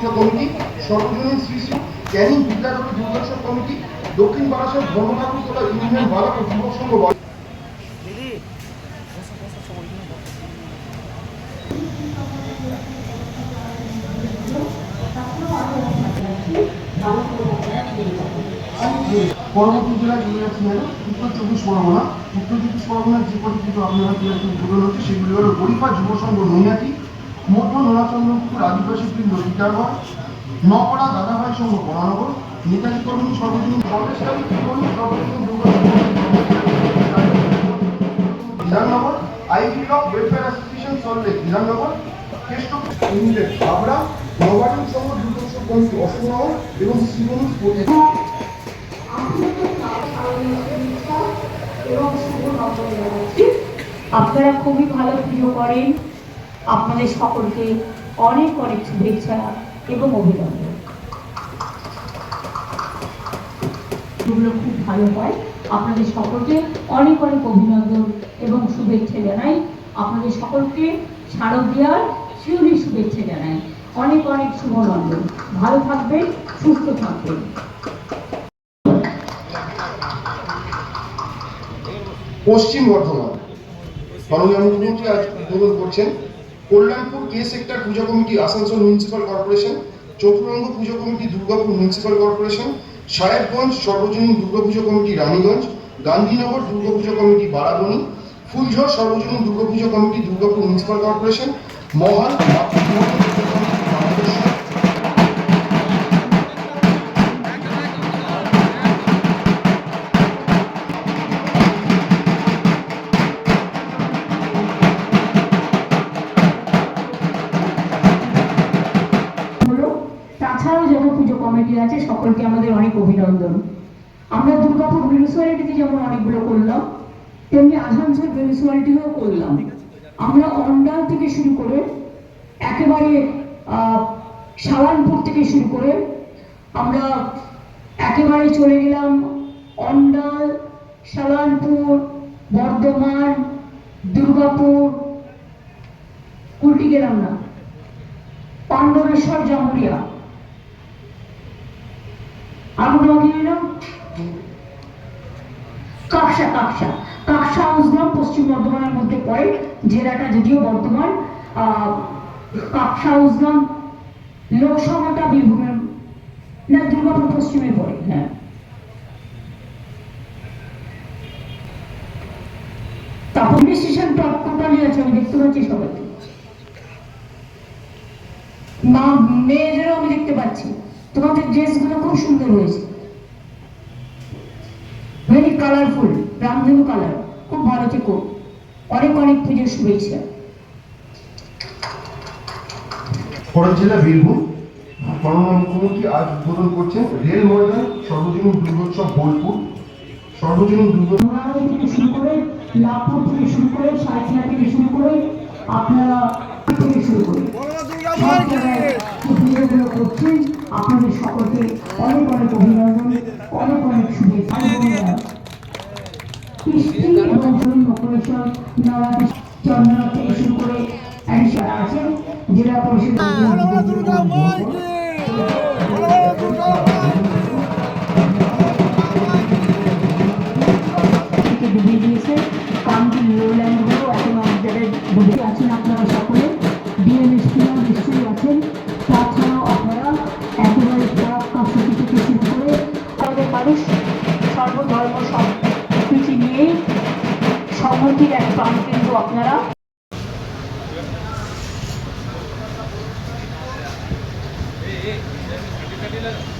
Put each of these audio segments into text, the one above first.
Durga Puja committee, সর্বজনীন শ্রী ক্যানিং বিদ্যাগত Durgotsav committee, Dakshin Barasat ধর্মঠাকুরতলা union বালক যুবক সংঘ পরবর্তী জেলা ইউনিয়ন ছিল উত্তর চব্বিশ পরগনা। উত্তর চব্বিশ পরগনার যে কটি কিন্তু আপনারা উদ্বোধন হচ্ছে, সেগুলি হলো গরিফা যুব সংঘ নৈহাটি মধ্য নোনাচন্দ্রপুর আদিবাসী বৃন্দ টিটাগড় নকড়া দাদাভাই সংঘ বরানগর নেতাজি কর্মী সর্বজনীন Bidhannagar IB block welfare association Salt Lake Bidhannagar এবং আপনারা খুবই ভালো পুজো করেন। আপনাদের সকলকে অনেক অনেক শুভেচ্ছা এবং অভিনন্দন। খুব ভালো হয়। আপনাদের সকলকে অনেক অনেক অভিনন্দন এবং শুভেচ্ছা জানাই। আপনাদের সকলকে শারদীয়ার শিউরি শুভেচ্ছা জানাই। অনেক অনেক শুভনন্দন ভালো থাকবেন, সুস্থ থাকবেন। পশ্চিম বর্ধমান। মাননীয় মুখ্যমন্ত্রী আজ উদ্বোধন করছেন Kalyanpur K sector puja committee Asansol municipal corporation Chaturanga puja committee Durgapur municipal corporation Sahebganj সর্বজনীন দুর্গাপুজো কমিটি রানীগঞ্জ, গান্ধীনগর দুর্গাপুজো কমিটি বারাবণী ফুলঝড় সর্বজনীন Durga Puja committee Durgapur municipal corporation মহান যত পুজো কমিটি আছে, সকলকে আমাদের অনেক অভিনন্দন। আমরা দুর্গাপুর মিউনিসিপ্যালিটিতে যেমন অনেকগুলো করলাম, তেমনি আসানসোল মিউনিসিপ্যালিটিও করলাম। আমরা অন্ডাল থেকে শুরু করে একেবারে সালানপুর থেকে শুরু করে আমরা একেবারে চলে গেলাম অন্ডাল, সালানপুর, বর্ধমান, দুর্গাপুর, উল্টি গেলাম না। পাণ্ডবেশ্বর, জামুরিয়া। কাকসা কাকসা। কাকসা হাউসগ্রাম পশ্চিম বর্ধমানের মধ্যে পড়ে জেলাটা যদিও বর্ধমান আহ, কাকসা হাউসগ্রাম লোকসভাটা বীরভূমের না দুর্গাপুর পশ্চিমে পড়ে হ্যাঁ। আমি দেখতে পাচ্ছি তোমাদের ড্রেসগুলো খুব সুন্দর হয়েছে। কালারফুল রামধনু কালার খুব ভালো থেকো। অনেক অনেক পুজোর শুভেচ্ছা। জেলা বীরভূম মাননীয় মুখ্যমন্ত্রী আজ উদ্বোধন করছেন রেল ময়দান সর্বজনীন দুর্গোৎসব বোলপুর সর্বজনীন দুর্গোৎসব থেকে শুরু করে লাভপুর থেকে শুরু করে থেকে শুরু করে আপনারা থেকে শুরু করে। সব জায়গায় পুজোগুলো করছেন আপনাদের সকলকে অনেক অনেক অভিনন্দন অনেক অনেক শুভেচ্ছা। জেলা পরিষদ ডুবিয়ে দিয়েছে কামটি লোল্যান্ডগুলো এখন ডুবে আছেন আপনারা সকলে ডিএমএসপিও নিশ্চয়ই আছেন তাছাড়াও আপনারা একেবারে ফরাক্কা সিটি থেকে শুরু করে আমাদের মানুষ সর্বধর্ম সব অনুভূতির এক পাম্প কিন্তু আপনারা Gracias.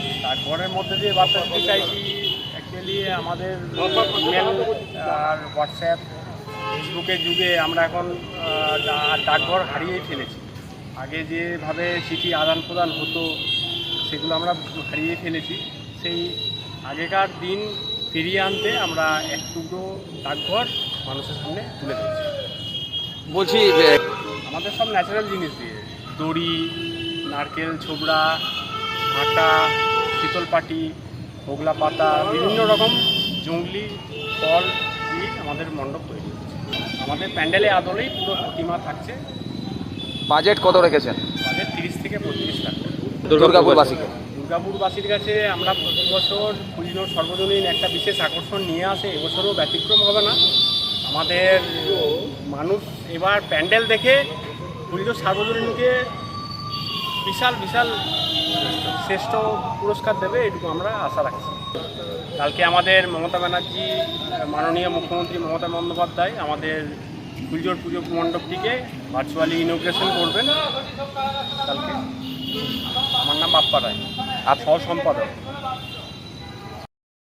ডাকঘরের মধ্যে দিয়ে বার্তা দিতে চাইছি অ্যাকচুয়ালি আমাদের আর হোয়াটসঅ্যাপ ফেসবুকের যুগে আমরা এখন ডাকঘর হারিয়েই ফেলেছি। আগে যেভাবে চিঠি আদান প্রদান হতো সেগুলো আমরা হারিয়ে ফেলেছি। সেই আগেকার দিন ফিরিয়ে আনতে আমরা এক টুকরো ডাকঘর মানুষের সামনে তুলে দিচ্ছি বলছি আমাদের সব ন্যাচারাল জিনিস দিয়ে দড়ি নারকেল ছোবড়া আটা শীতলপাটি হোগলা পাতা বিভিন্ন রকম জঙ্গলি ফল দিয়ে আমাদের মণ্ডপ তৈরি হচ্ছে আমাদের প্যান্ডেলে আদলেই পুরো প্রতিমা থাকছে। বাজেট কত রেখেছেন? বাজেট তিরিশ থেকে পঁয়ত্রিশ লাখ টাকা। দুর্গাপুরবাসীকে? দুর্গাপুরবাসীর কাছে আমরা প্রতি বছর পুজোর সর্বজনীন একটা বিশেষ আকর্ষণ নিয়ে আসে এবছরও ব্যতিক্রম হবে না। আমাদের মানুষ এবার প্যান্ডেল দেখে পুজোর সার্বজনীনকে বিশাল বিশাল শ্রেষ্ঠ পুরস্কার দেবে এটুকু আমরা আশা রাখছি। কালকে আমাদের মমতা ব্যানার্জি, মাননীয় মুখ্যমন্ত্রী মমতা বন্দ্যোপাধ্যায় আমাদের পুজোর পুজো মণ্ডপটিকে ভার্চুয়ালি ইনোগ্রেশন করবেন কালকে। আমার নাম বাপ্পা রায়, আর সহ সম্পাদক